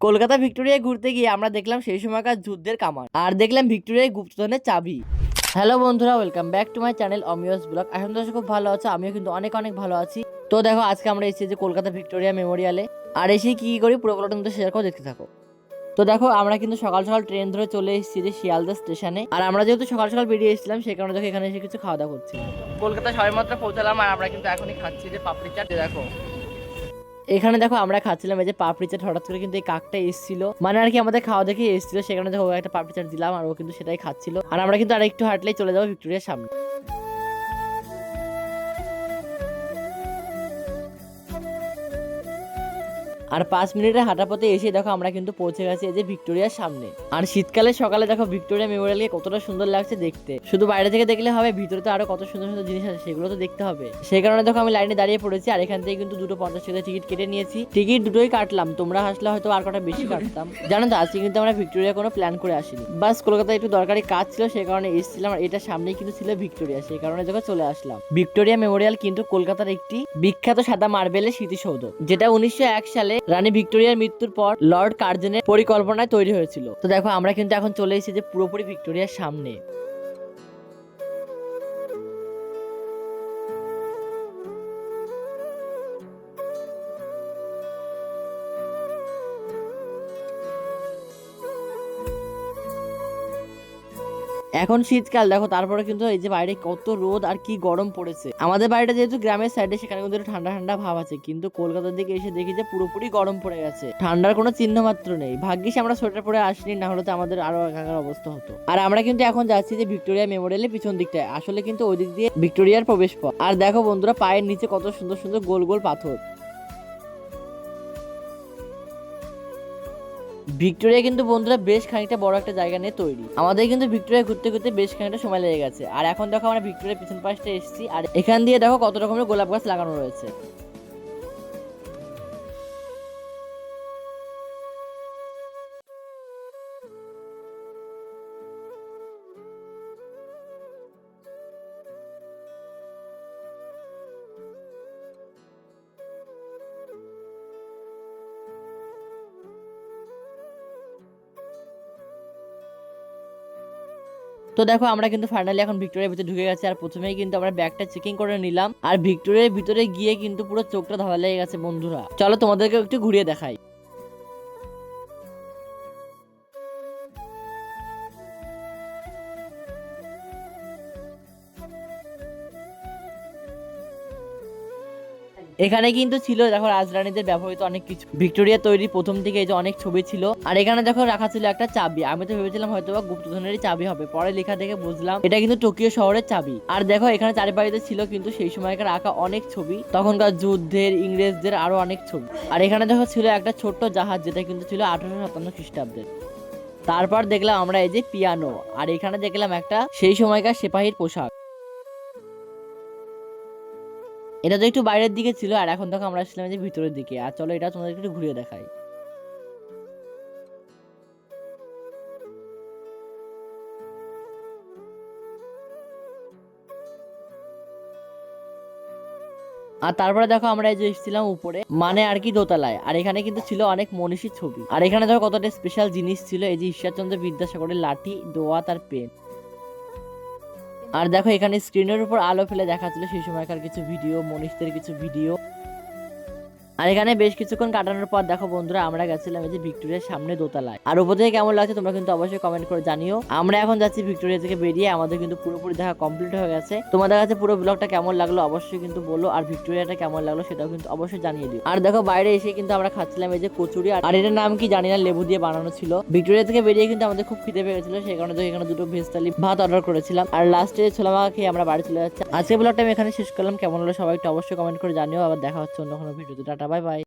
কলকাতা ভিক্টোরিয়ায় ঘুরতে গিয়ে আমরা দেখলাম সেই সময়কার যুদ্ধের কামান আর দেখলাম ভিক্টোরিয়ায় গুপ্তধনের চাবি। হ্যালো বন্ধুরা welcome back to my channel Amiya's blog এখন তো খুব ভালো আছে, আমিও কিন্তু অনেক অনেক ভালো আছি। তো দেখো, আজকে আমরা এসেছি যে কলকাতা ভিক্টোরিয়া মেমোরিয়ালে আর এসে কি করি, পুরো পুরোটা কিন্তু শেয়ার করে, দেখতে থাকো। তো দেখো, আমরা কিন্তু সকাল সকাল ট্রেন ধরে চলে এসেছি যে শিয়ালদা স্টেশনে আর আমরা যেহেতু সকাল সকাল বেরিয়ে এসেছিলাম, সেই কারণে দেখো, এখানে এসে কিছু খাওয়া দাওয়া করছি। কলকাতা সবেমাত্র পৌঁছালাম আর আমরা কিন্তু এখনই খাচ্ছি যে পাপড়ি চাট। দেখো এখানে দেখো আমরা খাচ্ছিলাম এই যে পাপড়ি চাট, হঠাৎ করে কিন্তু এই কাকটা এসেছিল। মানে আর কি আমাদের খাওয়া দেখে এসেছিল, সেখানে দেখো একটা পাপড়ি চাট দিলাম আর ও কিন্তু সেটাই খাচ্ছিল। আর আমরা কিন্তু আর একটু হাঁটলেই চলে যাব ভিক্টোরিয়ার সামনে। আর পাঁচ মিনিটের হাঁটা পথে এসে দেখো আমরা কিন্তু পৌঁছে গেছি এই যে ভিক্টোরিয়ার সামনে। আর শীতকালে, সকালে দেখো ভিক্টোরিয়া মেমোরিয়ালকে কতটা সুন্দর লাগছে দেখতে। শুধু বাইরে থেকে দেখলে হবে, ভিতরে তো আরও কত সুন্দর সুন্দর জিনিস আছে, সেগুলো তো দেখতে হবে। সেই কারণে দেখো আমি লাইনে দাঁড়িয়ে পড়েছি, আর এখান থেকে কিন্তু দুটো পঞ্চাশ টাকা টিকিট কেটে নিয়েছি। টিকিট দুটোই কাটলাম, তোমরা হাসলে হয়তো আর কটা বেশি কাটতাম। জানো তো, আজকে কিন্তু আমরা ভিক্টোরিয়া কোনো প্ল্যান করে আসিনি। বাস কলকাতায় একটু দরকারি কাজ ছিল সেই কারণে এসেছিলাম, আর এটা সামনেই কিন্তু ছিল ভিক্টোরিয়া, সেই কারণে দেখো চলে আসলাম। ভিক্টোরিয়া মেমোরিয়াল কিন্তু কলকাতার একটি বিখ্যাত সাদা মার্বেলের স্মৃতিসৌধ, যেটা উনিশশো এক সালে রানী ভিক্টোরিয়ার মৃত্যুর পর লর্ড কার্জনের পরিকল্পনায় তৈরি হয়েছিল। তো দেখো, আমরা কিন্তু এখন চলে এসেছি যে পুরোপুরি ভিক্টোরিয়ার সামনে। এখন শীতকাল, দেখো তারপরে কিন্তু এই যে বাইরে কত রোদ আর কি গরম পড়েছে। আমাদের বাড়িটা যেহেতু গ্রামের সাইডে সেখানে কিন্তু ঠান্ডা ঠান্ডা ভাব আছে। কিন্তু কলকাতার দিকে এসে দেখি যে পুরোপুরি গরম পড়ে গেছে। ঠান্ডার কোনো চিহ্ন মাত্র নেই। ভাগ্যিস আমরা সোয়েটার পরে আসিনি না হলে তো আমাদের আরও একাকার অবস্থা হতো। আর আমরা কিন্তু এখন যাচ্ছি যে ভিক্টোরিয়া মেমোরিয়ালের পিছন দিকটায়। আসলে কিন্তু ওই দিক দিয়ে ভিক্টোরিয়ার প্রবেশ পথ। আর দেখো বন্ধুরা, পায়ের নিচে কত সুন্দর সুন্দর গোল গোল পাথর। ভিক্টোরিয়া কিন্তু বন্ধুরা বেশ খানিকটা বড় একটা জায়গা নিয়ে তৈরি। আমাদের কিন্তু ভিক্টোরিয়া ঘুরতে ঘুরতে বেশ খানিকটা সময় লেগে গেছে। আর এখন দেখো আমরা ভিক্টোরিয়ার পিছন পাশটা এসেছি। আর এখান দিয়ে দেখো কত রকমের গোলাপ গাছ লাগানো রয়েছে। তো দেখো, আমরা কিন্তু ফাইনালি এখন ভিক্টোরিয়ার ভিতরে ঢুকে গেছি, আর প্রথমেই কিন্তু আমরা ব্যাগটা চেকিং করে নিলাম, আর ভিক্টোরিয়ার ভিতরে গিয়ে কিন্তু পুরো চোখটা ধরা লেগে গেছে বন্ধুরা। চলো তোমাদেরকে একটু ঘুরিয়ে দেখাই। এখানে কিন্তু ছিল, দেখো, রাজরানীদের ব্যবহৃত অনেক কিছু। ভিক্টোরিয়া তৈরি প্রথম থেকে এই যে অনেক ছবি ছিল, আর এখানে দেখো রাখা ছিল একটা চাবি। আমি তো ভেবেছিলাম হয়তো বা গুপ্তধনেরই চাবি হবে, পরে লেখা দেখে বুঝলাম এটা কিন্তু টোকিও শহরের চাবি। আর দেখো, এখানে চারিপাশে ছিল কিন্তু সেই সময়কার আঁকা অনেক ছবি, তখনকার যুদ্ধের, ইংরেজদের আরও অনেক ছবি। আর এখানে দেখো ছিল একটা ছোট্ট জাহাজ, যেটা কিন্তু ছিল আঠারোশো সাতান্ন খ্রিস্টাব্দের তারপর দেখলাম আমরা এই যে পিয়ানো, আর এখানে দেখলাম একটা সেই সময়কার সিপাহীর পোশাক। এটা তো একটু বাইরের দিকে ছিল, আর এখন দেখো আমরা আসলাম যে ভিতরের দিকে। আর চলো এটা তোমাদের একটু ঘুরিয়ে দেখাই। আর তারপরে দেখো আমরা এই যে এসেছিলাম উপরে মানে আর কি দোতলায়। আর এখানে কিন্তু ছিল অনেক মনীষীর ছবি। আর এখানে দেখো কতটা স্পেশাল জিনিস ছিল, এই যে ঈশ্বরচন্দ্র বিদ্যাসাগরের লাঠি, দোয়া, তার পেন আর দেখো এখানে স্ক্রিনের উপর আলো ফেলে দেখাচ্ছিল সেই সময়কার কিছু ভিডিও মনীষদের কিছু ভিডিও আর এখানে বেশ কিছুক্ষণ কাটানোর পর দেখো বন্ধুরা, আমরা গেছিলাম এই যে ভিক্টোরিয়ার সামনে দোতলায়। আর উপর থেকে কেমন লাগছে তোমরা কিন্তু অবশ্যই কমেন্ট করে জানিও। আমরা এখন যাচ্ছি ভিক্টোরিয়া থেকে বেরিয়ে, আমাদের কিন্তু পুরোপুরি দেখা কমপ্লিট হয়ে গেছে। তোমাদের কাছে পুরো ব্লগটা কেমন লাগল অবশ্যই কিন্তু বলো, আর ভিক্টোরিয়াটা কেমন লাগল সেটাও কিন্তু অবশ্যই জানিয়ে দিও। আর দেখো বাইরে এসে কিন্তু আমরা খাচ্ছিলাম এই যে কচুরি, আর এটার নাম কি জানি না, লেবু দিয়ে বানানো ছিল। ভিক্টোরিয়া থেকে বেরিয়ে কিন্তু আমাদের খুব খিদে পেয়ে সেই কারণে এখানে দুটো ভেজ থালি ভাত অর্ডার করেছিলাম। আর লাস্টে ছোলা মাখা খেয়ে আমরা বাড়ি চলে যাচ্ছি। আজকে ব্লগটা আমি এখানে শেষ করলাম, কেমন হলো সবাই একটু অবশ্যই কমেন্ট করে জানিও, আবার দেখা হচ্ছে অন্য কোনো ভিডিওতে। টাটা। 拜拜。